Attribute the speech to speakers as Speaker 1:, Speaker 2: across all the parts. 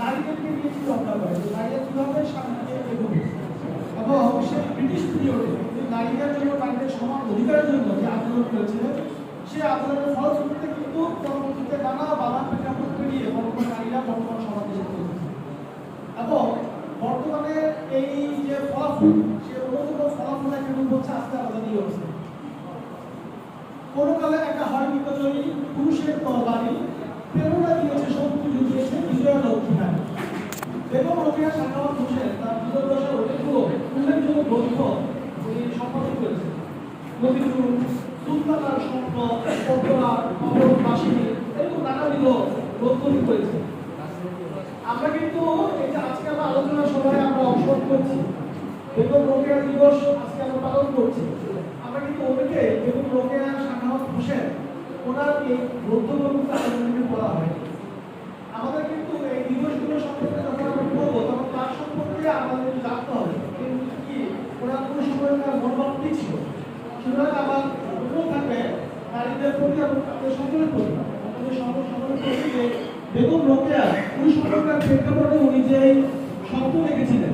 Speaker 1: নারীদেরকে নিয়ে চিন্তা করে? যে নারীরা কীভাবে সামনে এগোবে? এবং সেই ব্রিটিশ পিরিয়ডে নারীদের জন্য, নারীদের সমান অধিকারের জন্য যে আন্দোলন করেছিলেন সেই আন্দোলনের ফলশ্রুতিতে কিন্তু পরবর্তীতে নানা বাধা প্রেক্ষাপট পেরিয়ে বর্তমান নারীরা বর্তমান সমাজে যেতে এবং বর্তমানে এই যে ফলাফল, সে অন্যতম ফলাফল এখানে হচ্ছে আজকে আমাদের এই কোনো কালে একটা হয় বিপজয়ী পুরুষের তরবারি প্রেরণা দিয়েছে শক্তি নারী বেগম রোকেয়া সাখাওয়াত হোসেন তার দূরদর্শের অনেকগুলো উল্লেখযোগ্য গ্রন্থ উনি সম্পাদন করেছেন নদীপুর সুলতানার স্বপ্ন পদ্মা অমর বাসিনী এরকম নানাবিধ গ্রন্থ উনি করেছেন আমরা কিন্তু এই যে আজকে আমরা আলোচনা সভায় আমরা অংশগ্রহণ করছি। বেগম রোকেয়া দিবস আজকে আমরা পালন করছি। আমরা কিন্তু ওনাকে বেগম রোকেয়া সাখাওয়াত হোসেন ওনার এই গ্রন্থগুলো কিন্তু আমাদের কিন্তু হয় আমাদের কিন্তু এই দিবসগুলো সম্পর্কে যখন আমরা পড়ব তখন তার সম্পর্কে আমাদের একটু জানতে হবে কিন্তু কি ওনার কোনো সময় তার মনোভাব ছিল। সুতরাং আমার অনুরোধ থাকবে নারীদের প্রতি এবং তাদের সকলের প্রতি। আমাদের সকল সকলের প্রতি যে বেগম রোকেয়া ওই প্রেক্ষাপটে উনি যে স্বপ্ন দেখেছিলেন,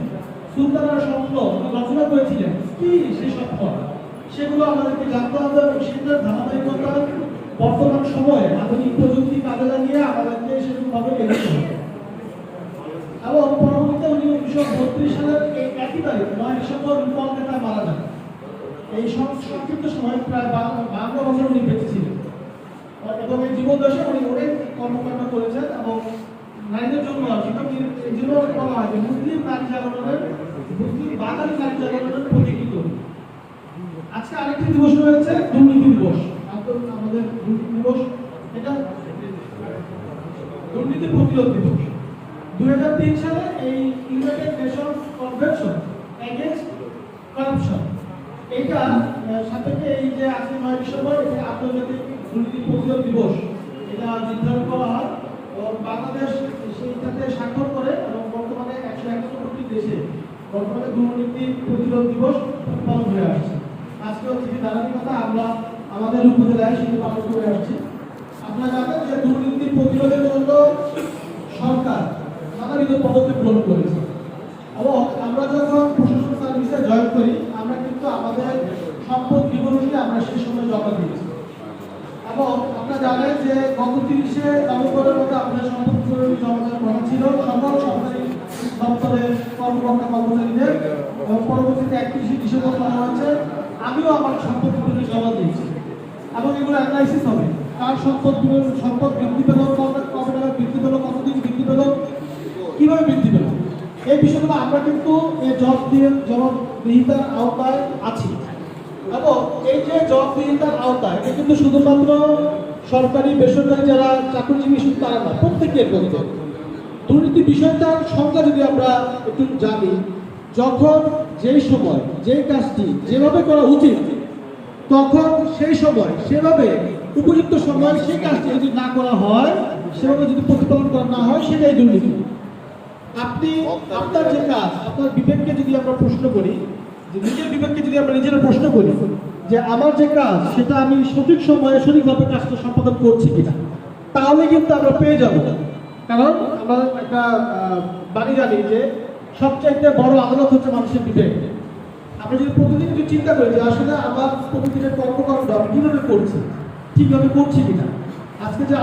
Speaker 1: সুলতানার স্বপ্ন রচনা করেছিলেন, কি সেই স্বপ্ন? সেগুলো আমাদেরকে জানতে হবে এবং সেটার ধারাবাহিকতা বর্তমান সময়ে আধুনিক প্রযুক্তি কাজে লাগিয়ে আমাদেরকে সেরকমভাবে এগোতে হবে এবং পরবর্তীতে উনি উনিশশো বত্রিশ সালের এই একই তারিখ নয় ডিসেম্বর কলকাতায় মারা যান এই সংক্ষিপ্ত সময় প্রায় বান্ন বছর উনি বেঁচে ছিলেন এবং এই জীবন দশে উনি অনেক কর্মকাণ্ড করেছেন এবং নারীদের জন্য এই জন্য বলা হয় যে মুসলিম নারী জাগরণের, মুসলিম বাঙালি নারী জাগরণের প্রতীকী তৈরি আজকে আরেকটি দিবস রয়েছে, দুর্নীতি দিবস। আমাদের দুর্নীতি দিবস, এটা দুর্নীতি প্রতিরোধ দিবস। দুই হাজার তিন সালে এই United Nations convention against corruption আহ, সাপেক্ষে এই যে আজকে নয় ডিসেম্বর এটা আন্তর্জাতিক দুর্নীতি প্রতিরোধ দিবস। এটা নির্ধারণ করা হয় এবং বাংলাদেশ সেইটাতে স্বাক্ষর করে এবং বর্তমানে একশো একাত্তরটি দেশে বর্তমানে দুর্নীতি প্রতিরোধ দিবস পালন হয়ে আসছে। আজকে হচ্ছে যে ধারাবাহিকতা আমরা আমাদের উপজেলায় সেটি পালন করে আসছি। আপনারা জানেন যে দুর্নীতি প্রতিরোধের জন্য সরকার নানাবিধ পদক্ষেপ গ্রহণ করেছে এবং আমরা যখন প্রশাসন সার্ভিসে জয়েন করি আমরা কিন্তু আমাদের সম্পদ বিবরণী আমরা সেই সময় জমা দিয়েছি। এবং আপনারা জানেন যে গত তিরিশে নভেম্বরের মধ্যে আমাদের সম্পদ বিবরণী জমা দেওয়ার কথা ছিল। সকল সরকারি দপ্তরের কর্মকর্তা কর্মচারীদের এবং পরবর্তীতে একত্রিশে ডিসেম্বর করা হয়েছে, আমিও আমার সম্পদ বিবরণী জমা দিয়েছি। এবং এগুলো অ্যানালাইসিস হবে। কার সম্পদ সম্পদ বৃদ্ধি পেল এই বিষয়গুলো আমরা কিন্তু এই জব দিয়ে জবাবদিহিতার আওতায় আছি। এবং এই যে জবাবদিহিতার আওতায়, এটা কিন্তু শুধুমাত্র সরকারি বেসরকারি যারা চাকরিজীবী, শুধু তারা না প্রত্যেকের করতে দুর্নীতি বিষয়টার সংখ্যা যদি আমরা একটু জানি, যখন যেই সময় যেই কাজটি যেভাবে করা উচিত, তখন সেই সময় সেভাবে উপযুক্ত সময় সেই কাজটি যদি না করা হয়, সেভাবে যদি প্রতিপালন করা না হয়, সেটাই দুর্নীতি। আপনি আপনার যে কাজ, আপনার বিবেককে যদি আমরা প্রশ্ন করি, যে নিজের বিবেককে যদি আমরা নিজেরা প্রশ্ন করি, যে আমার যে কাজ, সেটা আমি সঠিক সময়ে সঠিকভাবে কাজটা সম্পাদন করছি কিনা, তাহলে কিন্তু আমরা পেয়ে যাব। কারণ আমরা একটা বাণী জানি যে সবচাইতে বড় আদালত হচ্ছে মানুষের বিবেক। আমরা যদি প্রতিদিন যদি চিন্তা করি যে আসলে আমার প্রতিদিনের কর্মকাণ্ড আমি কীভাবে করছি, ঠিকভাবে করছি কিনা, আজকে যে